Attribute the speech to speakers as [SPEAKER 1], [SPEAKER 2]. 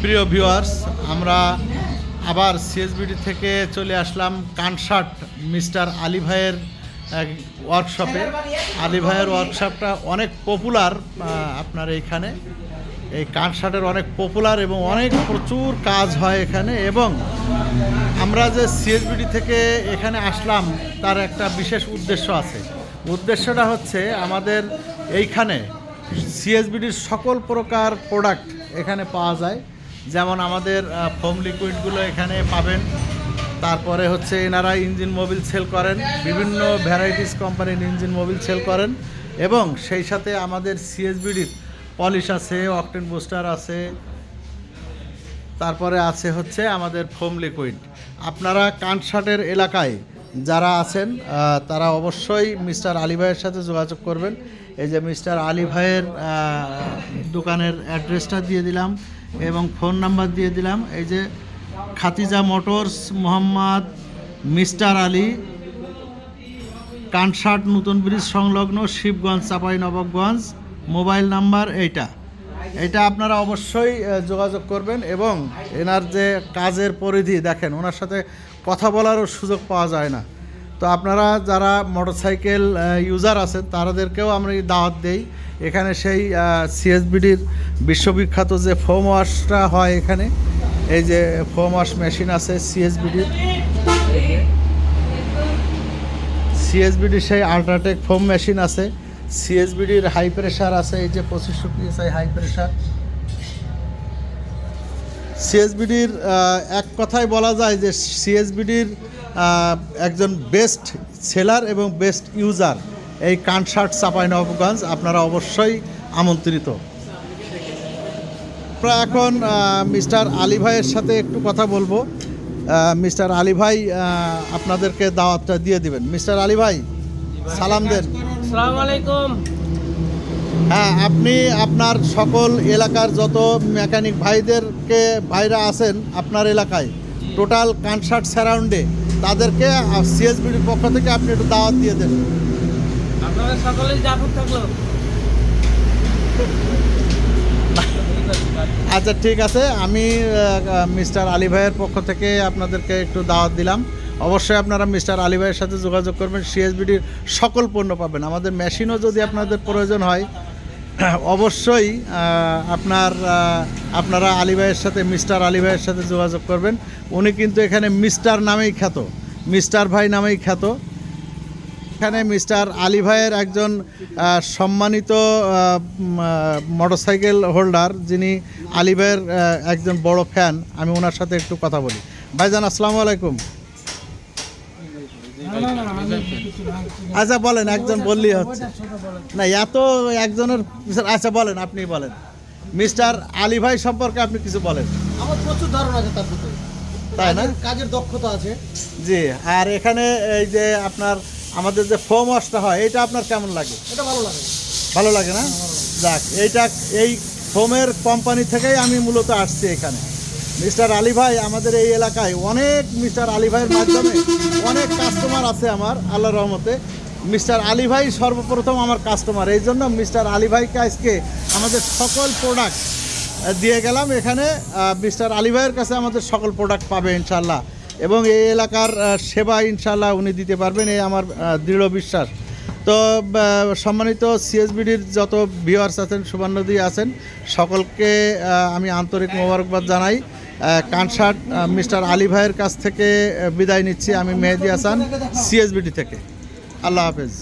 [SPEAKER 1] প্রিয় ভিউয়ার্স আমরা আবার সিএসবিডি থেকে চলে আসলাম কানসার্ট মিস্টার আলী ভাইয়ের ওয়ার্কশপে আলী ভাইয়ের ওয়ার্কশপটা অনেক পপুলার আপনার এইখানে। এই কানসার্টের অনেক পপুলার এবং অনেক প্রচুর কাজ হয় এখানে এবং আমরা যে সিএসবিডি থেকে এখানে আসলাম, তার একটা বিশেষ উদ্দেশ্য আছে। উদ্দেশ্যটা হচ্ছে আমাদের এইখানে সিএসবিডির সকল প্রকার প্রোডাক্ট এখানে পাওয়া যায়। যেমন আমাদের ফোম লিকুইডগুলো এখানে পাবেন। তারপরে হচ্ছে এনারা ইঞ্জিন মোবিল সেল করেন। বিভিন্ন ভ্যারাইটিস কোম্পানির ইঞ্জিন মোবিল সেল করেন। এবং সেই সাথে আমাদের সিএসবিডির পলিশ আছে অকটেন বুস্টার আছে। তারপরে আছে হচ্ছে আমাদের ফোম লিকুইড আপনারা কানসার্টের এলাকায় যারা আছেন তারা অবশ্যই মিস্টার আলী ভাইয়ের সাথে যোগাযোগ করবেন। এই যে মিস্টার আলী ভাইয়ের দোকানের অ্যাড্রেসটা দিয়ে দিলাম এবং ফোন নাম্বার দিয়ে দিলাম। এই যে খাতিজা মোটরস, মোহাম্মদ মিস্টার আলী কানসার্ট নতুন ব্রিজ সংলগ্ন শিবগঞ্জ, চাপাই নবাবগঞ্জ, মোবাইল নাম্বার এইটা। এটা আপনারা অবশ্যই যোগাযোগ করবেন এবং এনার যে কাজের পরিধি, দেখেন, ওনার সাথে কথা বলারও সুযোগ পাওয়া যায় না। তো আপনারা যারা মোটরসাইকেল ইউজার আছেন তাদেরকেও আমরা দাওয়াত দেই। এখানে সেই সিএসবিডির বিশ্ববিখ্যাত যে ফোম ওয়াশটা হয় এখানে, এই যে ফোম ওয়াশ মেশিন আছে সিএসবিডির সিএসবিডির সেই আল্ট্রাটেক ফোম মেশিন আছে। সিএসবিডির হাই প্রেশার আছে, এই যে পঁচিশশো হাই প্রেশার সিএসবিডির এক কথায় বলা যায় যে সিএসবিডির একজন বেস্ট সেলার এবং বেস্ট ইউজার এই কানসার্ট চাপাই নবগঞ্জ আপনারা অবশ্যই আমন্ত্রিত। আমরা এখন মিস্টার আলী ভাইয়ের সাথে একটু কথা বলব। মিস্টার আলী ভাই আপনাদেরকে দাওয়াতটা দিয়ে দিবেন। মিস্টার আলী ভাই, সালাম দেন।
[SPEAKER 2] সালাম আলাইকুম।
[SPEAKER 1] হ্যাঁ আপনি আপনার সকল এলাকার যত মেকানিক ভাইদেরকে ভাইরা আছেন আপনার এলাকায় টোটাল কনসার্ট সারাউন্ডে তাদেরকে সিএসবিডির পক্ষ থেকে আপনি একটু দাওয়াত দিয়ে দেন।
[SPEAKER 2] সকলেই থাকল
[SPEAKER 1] আচ্ছা ঠিক আছে আমি মিস্টার আলী ভাইয়ের পক্ষ থেকে আপনাদেরকে একটু দাওয়াত দিলাম। অবশ্যই আপনারা মিস্টার আলী ভাইয়ের সাথে যোগাযোগ করবেন, সিএসবিডির সকল পণ্য পাবেন। আমাদের মেশিনও যদি আপনাদের প্রয়োজন হয়, অবশ্যই আপনার আপনারা আলী ভাইয়ের সাথে, মিস্টার আলী ভাইয়ের সাথে যোগাযোগ করবেন। উনি কিন্তু এখানে মিস্টার নামেই খ্যাত, মিস্টার ভাই নামেই খ্যাত। এখানে মিস্টার আলী ভাইয়ের একজন সম্মানিত মোটরসাইকেল হোল্ডার, যিনি আলী ভাইয়ের একজন বড় ফ্যান। আমি ওনার সাথে একটু কথা বলি। ভাইজান, আসসালামু আলাইকুম। আচ্ছা বলেন একজন বললেই হচ্ছে। না এত একজনের আচ্ছা বলেন আপনি বলেন। মিস্টার আলী ভাই সম্পর্কে আপনি কিছু বলেন।
[SPEAKER 3] আমার প্রচুর ধারণা আছে তার ভিতরে
[SPEAKER 1] তাই না?
[SPEAKER 3] কাজের- কাজের দক্ষতা আছে।
[SPEAKER 1] জি আর এখানে এই যে আপনার আমাদের যে ফোম ওয়াশটা হয় এটা আপনার কেমন লাগে?
[SPEAKER 3] এটা ভালো লাগে।
[SPEAKER 1] ভালো লাগে না? যাক এইটা এই ফোমের কোম্পানি থেকেই আমি মূলত আসছি এখানে। মিস্টার আলী ভাই, আমাদের এই এলাকায় অনেক মিস্টার আলী ভাইয়ের মাধ্যমে অনেক কাস্টমার আছে আমার আল্লাহ রহমতে। মিস্টার আলী ভাই সর্বপ্রথম আমার কাস্টমার এই জন্য মিস্টার আলী ভাইকে আজকে আমাদের সকল প্রোডাক্ট দিয়ে গেলাম। এখানে মিস্টার আলী ভাইয়ের কাছে আমাদের সকল প্রোডাক্ট পাবে ইনশাল্লাহ এবং এই এলাকার সেবা ইনশাল্লাহ উনি দিতে পারবেন, এই আমার দৃঢ় বিশ্বাস। তো সম্মানিত সিএসবিডির যত ভিউয়ার্স আছেন, সুবর্ণদী আছেন, সকলকে আমি আন্তরিক মোবারকবাদ জানাই। কানসার্ট মিস্টার আলী ভাইয়ের কাছ থেকে বিদায় নিচ্ছি আমি মেহেদি হাসান সিএসবিটি থেকে। আল্লাহ হাফেজ।